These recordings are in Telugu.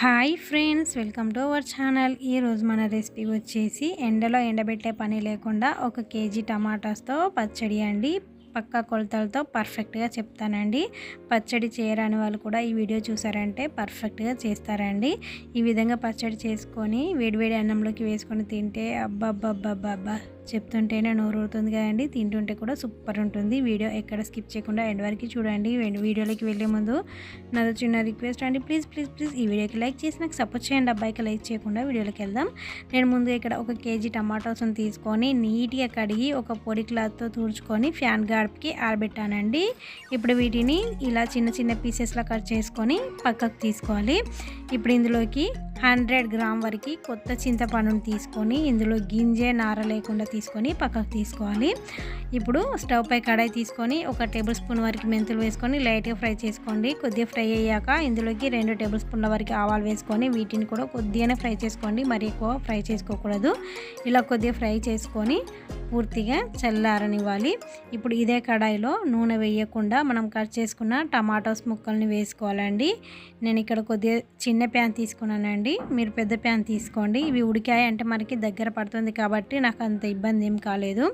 Hi friends welcome to our channel. ఈరోజు మన రెసిపీ వచ్చేసి ఎండలో ఎండబెట్టే పని లేకుండా ఒక కేజీ టమాటాస్తో పచ్చడి అండి. పక్క కొలతలతో పర్ఫెక్ట్గా చెప్తానండి. పచ్చడి చేయరాని వాళ్ళు కూడా ఈ వీడియో చూసారంటే పర్ఫెక్ట్గా చేస్తారండి. ఈ విధంగా పచ్చడి చేసుకొని వేడివేడి అన్నంలోకి వేసుకొని తింటే అబ్బబ్బబ్బబ్బబ్బా. చెప్తుంటేనే నోరుతుంది కదండి. తింటుంటే కూడా సూపర్ ఉంటుంది. వీడియో ఎక్కడ స్కిప్ చేయకుండా ఎండ్ వరకు చూడండి. వీడియోలోకి వెళ్ళే ముందు నాదో చిన్న రిక్వెస్ట్ అండి. ప్లీజ్ ప్లీజ్ ప్లీజ్ ఈ వీడియోకి లైక్ చేసి నాకు సపోర్ట్ చేయండి. అబ్బాయికి లైక్ చేయకుండా వీడియోలోకి వెళ్దాం. నేను ముందు ఇక్కడ ఒక కేజీ టమాటోస్ని తీసుకొని నీట్గా కడిగి ఒక పొడి క్లాత్తో తుడుచుకొని ఫ్యాన్ గాడ్కి ఆరబెట్టానండి. ఇప్పుడు వీటిని ఇలా చిన్న చిన్న పీసెస్లో కట్ చేసుకొని పక్కకు తీసుకోవాలి. ఇప్పుడు ఇందులోకి హండ్రెడ్ గ్రామ్ వరకు కొత్త చింతపండుని తీసుకొని ఇందులో గింజే నార లేకుండా తీసుకొని తీసుకొని పక్కకు తీసుకోవాలి. ఇప్పుడు స్టవ్ పై కడాయి తీసుకొని ఒక టేబుల్ స్పూన్ వరకు మెంతులు వేసుకొని లైట్గా ఫ్రై చేసుకోండి. కొద్దిగా ఫ్రై అయ్యాక ఇందులోకి రెండు టేబుల్ స్పూన్ల వరకు ఆవాలు వేసుకొని వీటిని కూడా కొద్దిగానే ఫ్రై చేసుకోండి. మరి ఎక్కువ ఫ్రై చేసుకోకూడదు. ఇలా కొద్దిగా ఫ్రై చేసుకొని పూర్తిగా చల్లారనివ్వాలి. ఇప్పుడు ఇదే కడాయిలో నూనె వేయకుండా మనం కట్ చేసుకున్న టమాటోస్ ముక్కల్ని వేసుకోవాలండి. నేను ఇక్కడ కొద్దిగా చిన్న ప్యాన్ తీసుకున్నానండి. మీరు పెద్ద ప్యాన్ తీసుకోండి. ఇవి ఉడికాయి అంటే మనకి దగ్గర పడుతుంది కాబట్టి నాకు అంత ఇబ్బంది ఏం కాలేదు.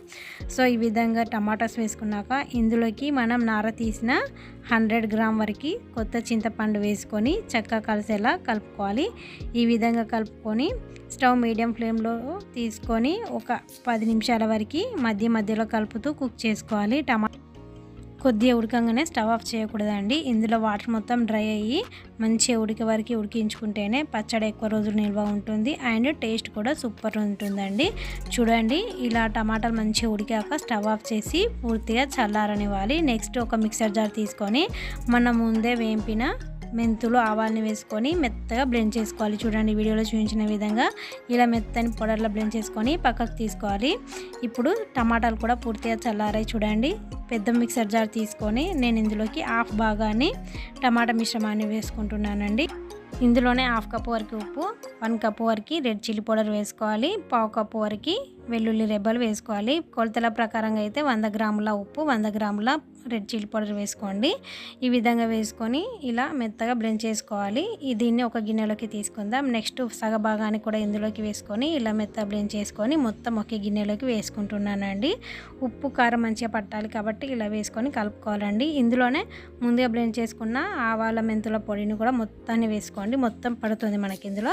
సో ఈ విధంగా టమాటాస్ వేసుకున్నాక ఇందులోకి మనం నార తీసిన హండ్రెడ్ గ్రామ్ వరకు కొత్త చింతపండు వేసుకొని చక్కగా కలిసేలా కలుపుకోవాలి. ఈ విధంగా కలుపుకొని స్టవ్ మీడియం ఫ్లేమ్లో తీసుకొని ఒక పది నిమిషాల వరకు మధ్య మధ్యలో కలుపుతూ కుక్ చేసుకోవాలి టమా కొద్దిగా ఉడకంగానే స్టవ్ ఆఫ్ చేయకూడదండి. ఇందులో వాటర్ మొత్తం డ్రై అయ్యి మంచిగా ఉడికే వరకు ఉడికించుకుంటేనే పచ్చడి ఎక్కువ రోజులు నిల్వ ఉంటుంది. అండ్ టేస్ట్ కూడా సూపర్ ఉంటుందండి. చూడండి ఇలా టమాటాలు మంచిగా ఉడికాక స్టవ్ ఆఫ్ చేసి పూర్తిగా చల్లారనివ్వాలి. నెక్స్ట్ ఒక మిక్సర్ జార్ తీసుకొని మనం ముందే వేంపిన మెంతులు ఆవాలని వేసుకొని మెత్తగా బ్లెండ్ చేసుకోవాలి. చూడండి వీడియోలో చూపించిన విధంగా ఇలా మెత్తని పొడర్లో బ్లెండ్ చేసుకొని పక్కకు తీసుకోవాలి. ఇప్పుడు టమాటాలు కూడా పూర్తిగా చల్లారాయి చూడండి. పెద్ద మిక్సర్ జార్ తీసుకొని నేను ఇందులోకి హాఫ్ భాగాన్ని టమాటా మిశ్రమాన్ని వేసుకుంటున్నానండి. ఇందులోనే హాఫ్ కప్ వరకు ఉప్పు వన్ కప్ వరకు రెడ్ చిల్లీ పౌడర్ వేసుకోవాలి పావు కప్పు వరకు వెల్లుల్లి రెబ్బలు వేసుకోవాలి. కొలతల ప్రకారంగా అయితే వంద గ్రాముల ఉప్పు వంద గ్రాముల రెడ్ చిల్లీ పౌడర్ వేసుకోండి. ఈ విధంగా వేసుకొని ఇలా మెత్తగా బ్లెండ్ చేసుకోవాలి. దీన్ని ఒక గిన్నెలోకి తీసుకుందాం. నెక్స్ట్ సగభాగాన్ని కూడా ఇందులోకి వేసుకొని ఇలా మెత్త బ్లెండ్ చేసుకొని మొత్తం ఒకే గిన్నెలోకి వేసుకుంటున్నానండి. ఉప్పు కారం మంచిగా పట్టాలి కాబట్టి ఇలా వేసుకొని కలుపుకోవాలండి. ఇందులోనే ముందుగా బ్లెండ్ చేసుకున్న ఆవాల మెంతుల పొడిని కూడా మొత్తాన్ని వేసుకోండి. మొత్తం పడుతుంది మనకి ఇందులో.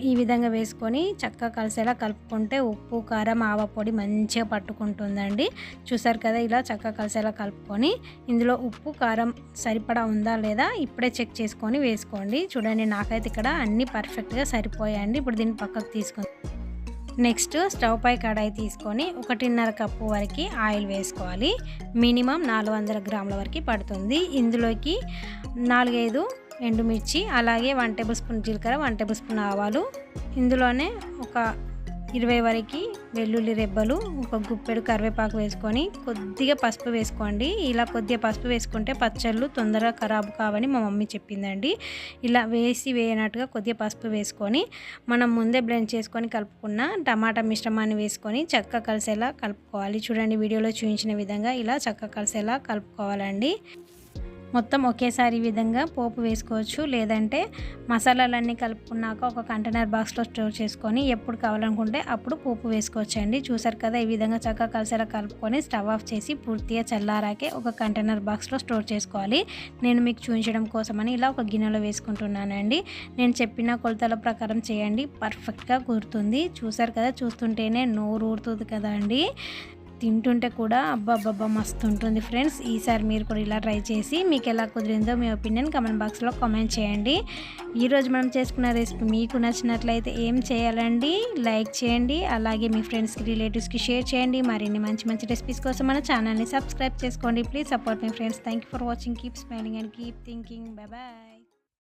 ఈ విధంగా వేసుకొని చక్కగా కలిసేలా కలుపుకుంటే ఉప్పు కారం ఆవ పొడి మంచిగా పట్టుకుంటుందండి. చూసారు కదా ఇలా చక్కగా కలిసేలా కలుపుకొని ఇందులో ఉప్పు కారం సరిపడా ఉందా లేదా ఇప్పుడే చెక్ చేసుకొని వేసుకోండి. చూడండి నాకైతే ఇక్కడ అన్నీ పర్ఫెక్ట్గా సరిపోయాయండి. ఇప్పుడు దీన్ని పక్కకు తీసుకొని నెక్స్ట్ స్టవ్ పై కడాయి తీసుకొని ఒకటిన్నర కప్పు వరకు ఆయిల్ వేసుకోవాలి. మినిమం నాలుగు వందల గ్రాముల వరకు పడుతుంది. ఇందులోకి నాలుగైదు ఎండుమిర్చి అలాగే వన్ టేబుల్ స్పూన్ జీలకర్ర వన్ టేబుల్ స్పూన్ ఆవాలు. ఇందులోనే ఒక ఇరవై వరకు వెల్లుల్లి రెబ్బలు ఒక గుప్పెడు కరివేపాకు వేసుకొని కొద్దిగా పసుపు వేసుకోండి. ఇలా కొద్దిగా పసుపు వేసుకుంటే పచ్చళ్ళు తొందరగా ఖరాబు కావని మా మమ్మీ చెప్పిందండి. ఇలా వేసి వేయనట్టుగా కొద్దిగా పసుపు వేసుకొని మనం ముందే బ్లెండ్ చేసుకొని కలుపుకున్న టమాటా మిశ్రమాన్ని వేసుకొని చక్కగా కలిసేలా కలుపుకోవాలి. చూడండి వీడియోలో చూపించిన విధంగా ఇలా చక్కగా కలిసేలా కలుపుకోవాలండి. మొత్తం ఒకేసారి విధంగా పోపు వేసుకోవచ్చు. లేదంటే మసాలాలన్నీ కలుపుకున్నాక ఒక కంటైనర్ బాక్స్లో స్టోర్ చేసుకొని ఎప్పుడు కావాలనుకుంటే అప్పుడు పోపు వేసుకోవచ్చు అండి చూసారు కదా ఈ విధంగా చక్కగా కలిసేలా కలుపుకొని స్టవ్ ఆఫ్ చేసి పూర్తిగా చల్లారాకే ఒక కంటైనర్ బాక్స్లో స్టోర్ చేసుకోవాలి. నేను మీకు చూపించడం కోసమని ఇలా ఒక గిన్నెలో వేసుకుంటున్నానండి. నేను చెప్పిన కొలతల ప్రకారం చేయండి. పర్ఫెక్ట్గా కుదురుతుంది. చూసారు కదా చూస్తుంటేనే నోరు ఊరుతుంది కదా అండి. తింటుంటే కూడా అబ్బాబ్బా మస్తు ఉంటుంది ఫ్రెండ్స్. ఈసారి మీరు కూడా ఇలా ట్రై చేసి మీకు ఎలా కుదిరిందో మీ ఒపీనియన్ కమెంట్ బాక్స్లో కామెంట్ చేయండి. ఈరోజు మనం చేసుకున్న రెసిపీ మీకు నచ్చినట్లయితే ఏం చేయాలండి? లైక్ చేయండి. అలాగే మీ ఫ్రెండ్స్కి రిలేటివ్స్కి షేర్ చేయండి. మరిన్ని మంచి మంచి రెసిపీస్ కోసం మన ఛానల్ని సబ్స్క్రైబ్ చేసుకోండి. Please support my friends. Thank you for watching. Keep smiling and keep thinking. Bye.